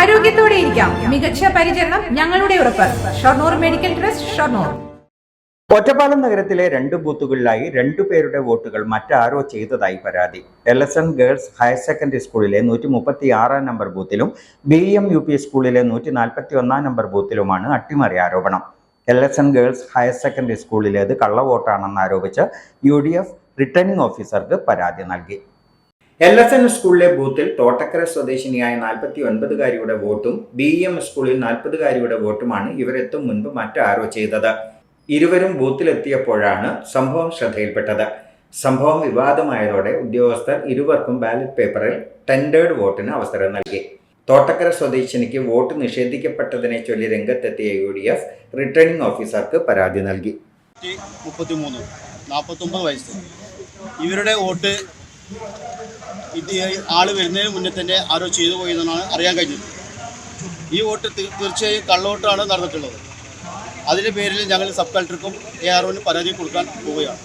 ആരോഗ്യത്തോടെ ഇരിക്കാം. മികച്ച പരിചരണം ഞങ്ങളുടെ ഉറപ്പ്. Shoranur medical trust Shoranur. Ottapalam നഗരത്തിലെ രണ്ട് ബൂത്തുകളിലായി രണ്ടു പേരുടെ വോട്ടുകൾ മറ്റാരോ ചെയ്തതായി പരാതി. എൻ ഗേൾസ് ഹയർ സെക്കൻഡറി സ്കൂളിലെ നൂറ്റി മുപ്പത്തി ആറാം നമ്പർ ബൂത്തിലും ബി എം യു പി സ്കൂളിലെ നൂറ്റി നാൽപ്പത്തി ഒന്നാം നമ്പർ ബൂത്തിലുമാണ് അട്ടിമറി ആരോപണം. എൻ ഗേൾസ് ഹയർ സെക്കൻഡറി സ്കൂളിലേത് കള്ളവോട്ടാണെന്ന് ആരോപിച്ച് യു ഡി എഫ് റിട്ടേണിംഗ് ഓഫീസർക്ക് പരാതി നൽകി. എൽ എസ് എൻ സ്കൂളിലെ ബൂത്തിൽ തോട്ടക്കര സ്വദേശിനിയായ നാൽപ്പത്തി ഒൻപതുകാരിയുടെ വോട്ടും ബി എം സ്കൂളിൽ നാൽപ്പതുകാരിയുടെ വോട്ടുമാണ് ഇവരെത്തും മുൻപ് മറ്റാരോ ചെയ്തത്. ഇരുവരും ബൂത്തിലെത്തിയപ്പോഴാണ് സംഭവം ശ്രദ്ധയിൽപ്പെട്ടത്. സംഭവം വിവാദമായതോടെ ഉദ്യോഗസ്ഥർ ഇരുവർക്കും ബാലറ്റ് പേപ്പറിൽ ടെൻഡേർഡ് വോട്ടിന് അവസരം നൽകി. തോട്ടക്കര സ്വദേശിനിക്ക് വോട്ട് നിഷേധിക്കപ്പെട്ടതിനെ ചൊല്ലി രംഗത്തെത്തിയ യു ഡി എഫ് റിട്ടേണിംഗ് ഓഫീസർക്ക് പരാതി നൽകി. മുപ്പത്തിമൂന്ന് നാൽപ്പത്തൊമ്പത് വയസ്സ്. ഇവരുടെ വോട്ട് ഇത് ആൾ വരുന്നതിന് മുന്നേ തന്നെ ആരോ ചെയ്തു പോയെന്നാണ് അറിയാൻ കഴിഞ്ഞത്. ഈ വോട്ട് തീർച്ചയായും കള്ളവോട്ടാണ് നടന്നിട്ടുള്ളത്. അതിന്റെ പേരിൽ ഞങ്ങൾ സബ് കളക്ടർക്കും എ ആർ പരാതി കൊടുക്കാൻ പോവുകയാണ്.